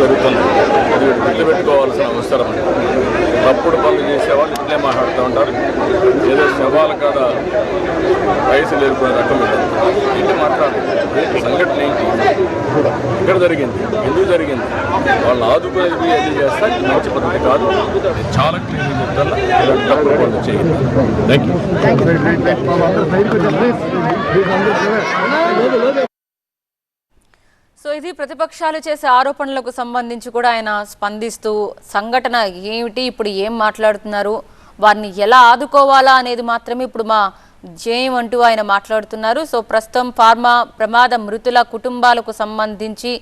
జరుగుతుంది అది గుర్తుపెట్టుకోవాల్సిన అవసరం తప్పుడు పనులు చేసేవాళ్ళు ఇట్లే మాట్లాడుతూ ఉంటారు. ఏదో శవాల కాడ వయసు లేరుకునే రకం ఇది. ఏంటి మాట్లాడాలి సంఘటన ఏంటి? ఎక్కడ జరిగింది? ఎందుకు జరిగింది? వాళ్ళు ఆదుకునేది ఏది చేస్తే మంచి పద్ధతి కాదు. చాలా క్లియర్ చెప్తాను ఇలాంటి తప్పుడు పనులు చేయండి. థ్యాంక్ యూ సో ఇది ప్రతిపక్షాలు చేసే ఆరోపణలకు సంబంధించి కూడా ఆయన స్పందిస్తూ సంఘటన ఏమిటి ఇప్పుడు ఏం మాట్లాడుతున్నారు వారిని ఎలా ఆదుకోవాలా అనేది మాత్రమే ఇప్పుడు మా జేయం అంటూ ఆయన మాట్లాడుతున్నారు. సో ప్రస్తుతం ఫార్మా ప్రమాద మృతుల కుటుంబాలకు సంబంధించి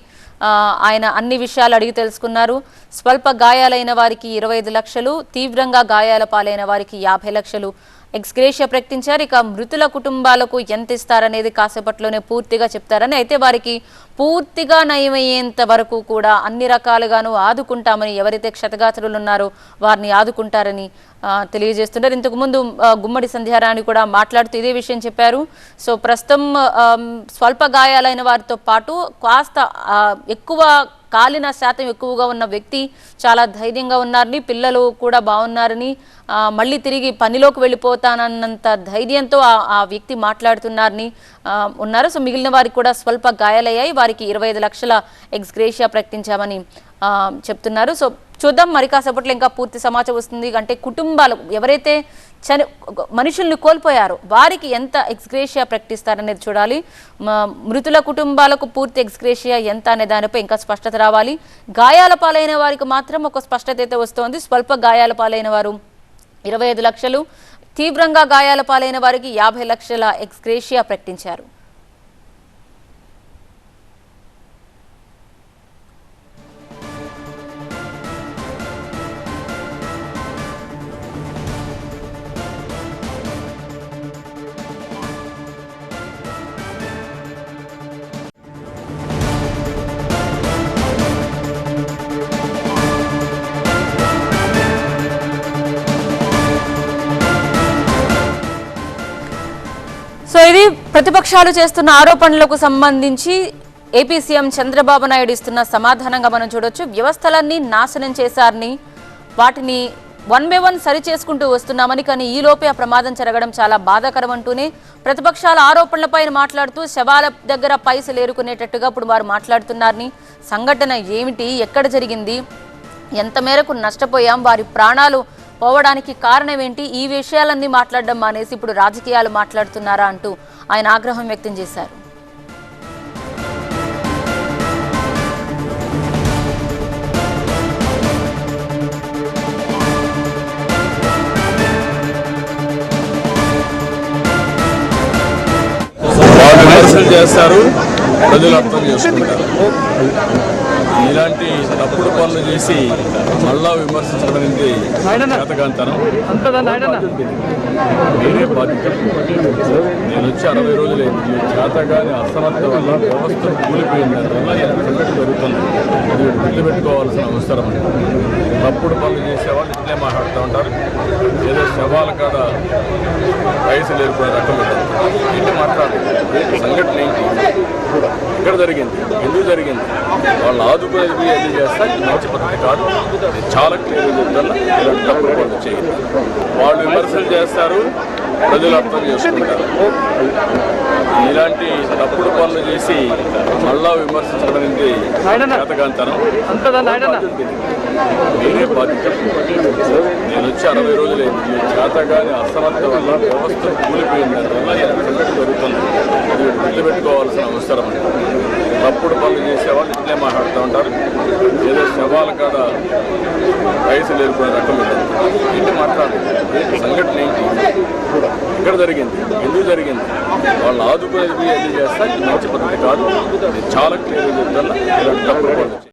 ఆయన అన్ని విషయాలు అడిగి తెలుసుకున్నారు. స్వల్ప గాయాలైన వారికి ఇరవై ఐదు లక్షలు తీవ్రంగా గాయాల పాలైన వారికి యాభై లక్షలు ఎక్స్గ్రేషియా ప్రకటించారు. ఇక మృతుల కుటుంబాలకు ఎంత ఇస్తారనేది కాసేపట్లోనే పూర్తిగా చెప్తారని అయితే వారికి పూర్తిగా నయమయ్యేంత వరకు కూడా అన్ని రకాలుగాను ఆదుకుంటామని ఎవరైతే క్షతగాత్రులు ఉన్నారో వారిని ఆదుకుంటారని తెలియజేస్తున్నారు. ఇంతకు ముందు గుమ్మడి సంధ్యారాణి కూడా మాట్లాడుతూ ఇదే విషయం చెప్పారు. సో ప్రస్తుతం స్వల్ప గాయాలైన వారితో పాటు కాస్త ఎక్కువ కాలిన శాతం ఎక్కువగా ఉన్న వ్యక్తి చాలా ధైర్యంగా ఉన్నారని పిల్లలు కూడా బాగున్నారని మళ్ళీ తిరిగి పనిలోకి వెళ్ళిపోతానన్నంత ధైర్యంతో ఆ- ఆ వ్యక్తి మాట్లాడుతున్నారని ఉన్నారు. సో మిగిలిన వారికి కూడా స్వల్ప గాయాలయ్యాయి. వారికి ఇరవై ఐదు లక్షల ఎక్స్గ్రేషియా ప్రకటించామని చెప్తున్నారు. సో చూద్దాం. మరి కాసేపట్లో ఇంకా పూర్తి సమాచారం వస్తుంది. అంటే కుటుంబాలు ఎవరైతే చని మనుషుల్ని కోల్పోయారో వారికి ఎంత ఎక్స్గ్రేషియా ప్రకటిస్తారనేది చూడాలి. మృతుల కుటుంబాలకు పూర్తి ఎక్స్గ్రేషియా ఎంత అనే దానిపై ఇంకా స్పష్టత రావాలి. గాయాల పాలైన వారికి మాత్రం ఒక స్పష్టత అయితే వస్తోంది. స్వల్ప గాయాల పాలైన వారు ఇరవై ఐదు లక్షలు తీవ్రంగా గాయాల పాలైన వారికి యాభై లక్షల ఎక్స్గ్రేషియా ప్రకటించారు. సో ఇది ప్రతిపక్షాలు చేస్తున్న ఆరోపణలకు సంబంధించి ఏపీ సీఎం చంద్రబాబు నాయుడు ఇస్తున్న సమాధానంగా మనం చూడొచ్చు. వ్యవస్థలన్నీ నాశనం చేశారని వాటిని వన్ బై వన్ సరి చేసుకుంటూ వస్తున్నామని కానీ ఈ లోపే ఆ ప్రమాదం జరగడం చాలా బాధాకరం అంటూనే ప్రతిపక్షాల ఆరోపణలపైన మాట్లాడుతూ శవాల దగ్గర పైసలు ఏరుకునేటట్టుగా ఇప్పుడు వారు మాట్లాడుతున్నారని సంఘటన ఏమిటి ఎక్కడ జరిగింది ఎంత మేరకు నష్టపోయాం వారి ప్రాణాలు పోవడానికి కారణం ఏంటి ఈ విషయాలన్నీ మాట్లాడడం మానేసి ఇప్పుడు రాజకీయాలు మాట్లాడుతున్నారా అంటూ ఆయన ఆగ్రహం వ్యక్తం చేశారు. చేస్తారు. ప్రజలు అర్థం చేసుకుంటారు. ఇలాంటి తప్పుడు పనులు చేసి మళ్ళా విమర్శించడం అనేది చేతగాంతనం మీరే బాధ్యత. నేను వచ్చి అరవై రోజులు. మీ చేతగాని అసమర్థ వల్ల వ్యవస్థ కూలిపోయింది దానివల్ల సంఘటన జరుగుతుంది. అది గుర్తుపెట్టుకోవాల్సిన అవసరం తప్పుడు పనులు చేసేవాళ్ళు ఇట్లే మాట్లాడుతూ ఉంటారు. ఏదో శవాల కాడ వయసు లేరుకునే రకం మాట్లాడాలి సంఘటన ఏంటి? ఎక్కడ జరిగింది? ఎందుకు జరిగింది? వాళ్ళు ఆదుకునేది ఏది చేస్తే? మంచి పద్ధతి కాదు. చాలా క్లియర్గా చెప్తాను ఇలాంటి తప్పుడు వాళ్ళు చేయాలి వాళ్ళు విమర్శలు చేస్తారు. ప్రజలు అర్థం చేసుకుంటారు. ఇలాంటి తప్పుడు పనులు చేసి మళ్ళా విమర్శించడం అనేది చేతగాంతనం మీరే బాధ్యత. నేను వచ్చి అరవై రోజులు మీ చేతగాని అసమర్థ వల్ల వ్యవస్థ కూలిపోయింది దానివల్ల సంఘటన జరుగుతుంది. గుర్తుపెట్టుకోవాల్సిన అవసరం తప్పుడు పనులు చేసేవాళ్ళు ఇట్లే మాట్లాడుతూ ఉంటారు. ఏదో శవాల కాడ వయసు లేరుకునే రకం ఇది. ఏంటి మాట్లాడాలి సంఘటన ఏంటి? ఇక్కడ జరిగింది ఎందుకు జరిగింది? వాళ్ళు ఆదుకునేది అది చేస్తే మంచి పద్ధతి కాదు. చాలా క్లియర్ చెప్తాను